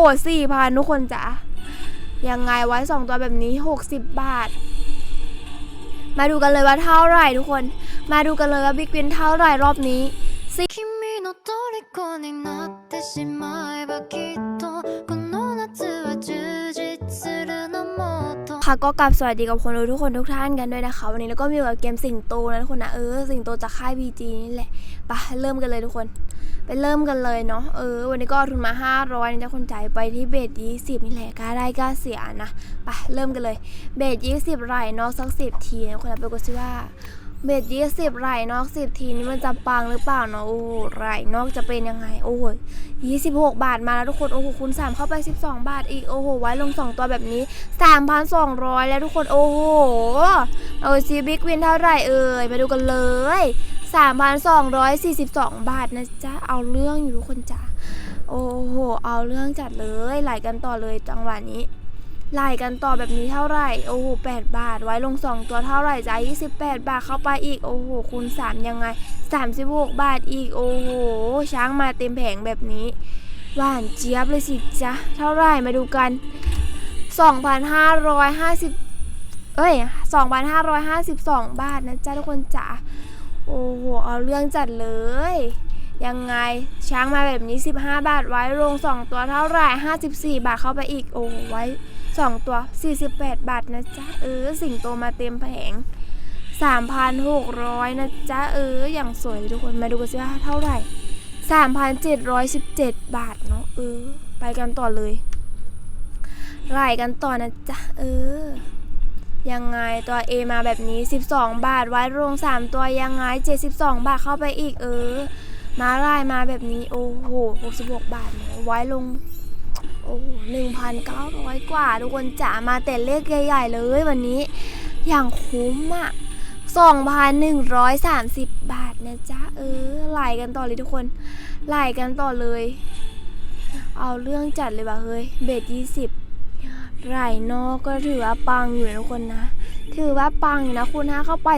โอ้สี่พันทุกคนจ้ะยังไงไว้สองตัวแบบนี้หกสิบบาท มาดูกันเลยว่าเท่าไหร่ทุกคน มาดูกันเลยว่าบิ๊กวินเท่าไหร่รอบนี้สิค่ะก็กลับสวัสดีกับคนดูทุกคนทุกท่านกันด้วยนะคะ วันนี้แล้วก็มีกับเกมสิงโตนะทุกคนนะเออสิงโตจากค่ายบีจีนี่แหละไปเริ่มกันเลยทุกคน ไปเริ่มกันเลยเนาะเออ วันนี้ก็เอาทุนมา 500นะจ๊ะคนจ่ายไปที่เบส20 นี่แหละกล้าได้กล้าเสียนะไปเริ่มกันเลย เบส20ไหลนอกสัก10ทีนะคนนะไปกดซิว่าเบส20ไหลนอก10ทีนี้มันจะปังหรือเปล่าเนาะโอ้ไหลนอกจะเป็นยังไง โอ้โห26บาทมาแล้วทุกคนโอ้โหคูณ3เข้าไป12บาทอีกโอ้โหไว้ลง2ตัวแบบนี้3,200แล้วทุกคนโอ้โหเอาซีบิ๊กวินเท่าไหร่เอ่ยมาดูกันเลย 3,242 บาทนะจ๊ะ เอาเรื่องอยู่ทุกคนจ้ะ โอ้โห เอาเรื่องจัดเลยไหลกันต่อเลยจังหวะนี้ไล่กันต่อแบบนี้เท่าไหร่ โอ้โห8บาท ไว้ลง2ตัวเท่าไหร่จ้ะ28บแปดบาทเข้าไปอีก โอ้โห คูณ3ยังไง36บหกบาทอีก โอ้โห ช้างมาเต็มแผงแบบนี้ หวานเจี๊ยบเลยสิจ๊ะ เท่าไหร่มาดูกัน2,550เอ้ย2,552บาทนะจ๊ะทุกคนจ๋า โอ้โห เอาเรื่องจัดเลย ยังไงช้างมาแบบนี้ 15 บาทไว้ลง 2 ตัวเท่าไหร่ 54 บาทเข้าไปอีก โอ้ไว้ 2 ตัว 48 บาทนะจ๊ะ เออ สิงโตมาเต็มแผง 3,600 นะจ๊ะ เออ อย่างสวยเลยทุกคน มาดูกันสิว่าเท่าไหร่ 3,717 บาทเนาะ เออ ไปกันต่อเลยไล่กันต่อนะจ๊ะ เออ ยังไงตัว A มาแบบนี้ 12 บาทไว้รวง3 ตัวยังไง 72 บาทเข้าไปอีกเออ มาไล่มาแบบนี้ โอ้โห66 บาทไว้ลง โอ้หนึ่งพันเก้าร้อยกว่า ทุกคนจ๋ามาแต่เลขใหญ่ๆเลยวันนี้ อย่างคุ้มอะสองพันหนึ่งร้อยสามสิบบาทนะจ๊ะ เออไล่กันต่อเลยทุกคนไล่กันต่อเลย เอาเรื่องจัดเลยว่ะเฮ้ย เบสยี่สิ ไหลนอกก็ถือว่าปังอยู่นะทุกคนนะ ถือว่าปังอยู่นะคุณฮะเข้าไป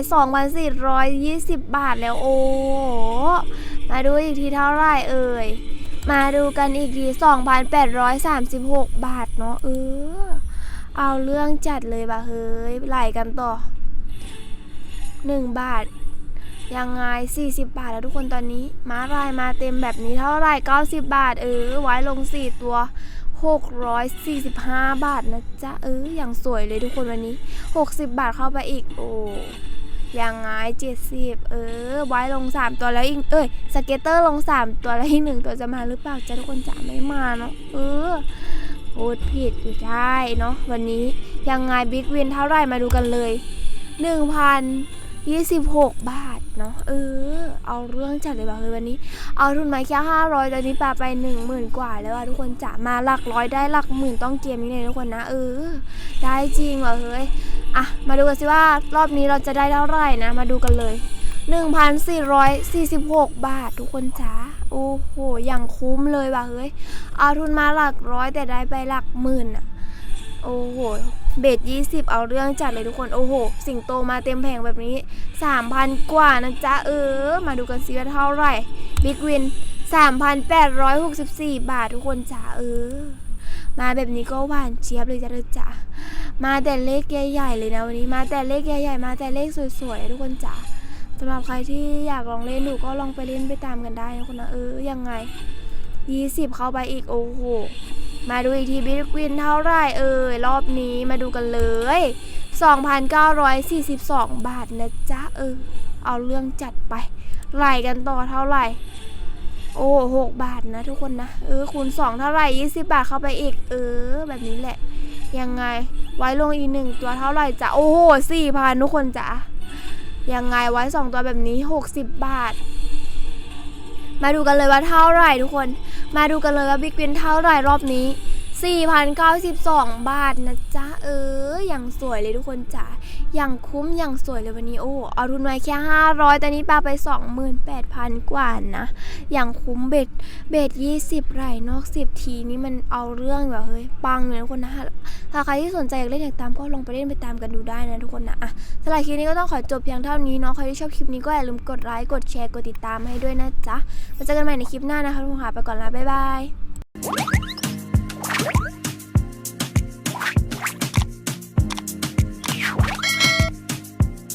2,420 บาทแล้วโอ้มาดูอีกทีเท่าไหร่เอ่ย มาดูกันอีกที 2,836 บาทเนาะเออ เอาเรื่องจัดเลยว่ะเฮ้ยไหลกันต่อ 1 บาท ยังไง 40 บาทแล้วทุกคนตอนนี้ ม้ารายมาเต็มแบบนี้เท่าไหร่ 90 บาท เออ ไว้ลง 4 ตัว 645 บาทนะจ๊ะ เอออย่างสวยเลยทุกคนวันนี้ 60 บาทเข้าไปอีก โอ้ยังไง70เออ ไว้ลง3ตัวแล้วอีก เอ้ย สเก็ตเตอร์ลง3ตัวแล้วอีกหนึ่งตัวจะมาหรือเปล่าจ๊ะทุกคนจ๋าไม่มาเนาะ เออพูดผิดอยู่ได้เนาะวันนี้ยังไงบิ๊กวินเท่าไหร่มาดูกันเลย 26 บาทเนาะเออ เอาเรื่องจัดเลยว่ะเฮ้ยวันนี้ เอาทุนมาแค่500ตอนนี้ปาไป 10,000 กว่าแล้วอะทุกคนจ๋ามาหลักร้อยได้หลักหมื่นต้องเกมนี้เลยทุกคนนะเออ ได้จริงว่ะเฮ้ยอะมาดูกันสิว่ารอบนี้เราจะได้เท่าไหร่นะ มาดูกันเลย 1,446 บาททุกคนจ๋าโอ้โหอย่างคุ้มเลยว่ะเฮ้ยเอาทุนมาหลักร้อยแต่ได้ไปหลักหมื่นอะ โอ้โห เบส20เอาเรื่องจัดเลยทุกคน โอ้โห สิงโตมาเต็มแผงแบบนี้3,000กว่านะจ๊ะ เออ มาดูกันสิว่าเท่าไหร่ บิ๊กวิน3,864บสี่บาททุกคนจ๋าเออ มาแบบนี้ก็หวานเจี๊ยบเลยจ้ะเธอจ๋ามาแต่เลขใหญ่ๆเลยนะวันนี้ มาแต่เลขใหญ่ๆ มาแต่เลขสวยๆทุกคนจ๋าสำหรับใครที่อยากลองเล่นดูก็ลองไปเล่นไปตามกันได้นะคนนะเออยังไง20เข้าไปอีกโอ้โห มาดูอีกทีบิทวินเท่าไรเอ่ยรอบนี้มาดูกันเลย 2,942 บาทนะจ๊ะเออเอาเรื่องจัดไปไหลกันต่อเท่าไหร่ โอ้หกบาทนะทุกคนนะ เออคูณ2เท่าไหร่20บาทเข้าไปอีก เออ แบบนี้แหละ ยังไง ไว้ลงอีกหนึ่งตัวเท่าไหร่จ้ะโอ้โหสี่พันทุกคนจ้ะยังไงไว้สองตัวแบบนี้หกสิบบาท มาดูกันเลยว่าเท่าไหร่ทุกคน มาดูกันเลยว่าบิ๊กวินเท่าไหร่รอบนี้ 4,092 บาทนะจ๊ะ เออ อย่างสวยเลยทุกคนจ๋า อย่างคุ้มอย่างสวยเลยวันนี้ โอ้ เอาทุนมาแค่ 500แต่นี้ปาไป 28,000 กว่านะ อย่างคุ้มเบ็ด เบ็ด 20ไหลนอก 10 ทีนี่มันเอาเรื่องแบบเฮ้ย ปังเลยทุกคนนะถ้าใครที่สนใจอยากเล่นอยากตามก็ลองไปเล่นไปตามกันดูได้นะทุกคนนะอะสำหรับคลิปนี้ก็ต้องขอจบเพียงเท่านี้เนาะ ใครที่ชอบคลิปนี้ก็อย่าลืมกดไลค์ กดแชร์ กดติดตามให้ด้วยนะจ๊ะมาเจอกันใหม่ในคลิปหน้านะคะทุกคนค่ะ ไปก่อนละบ๊ายบาย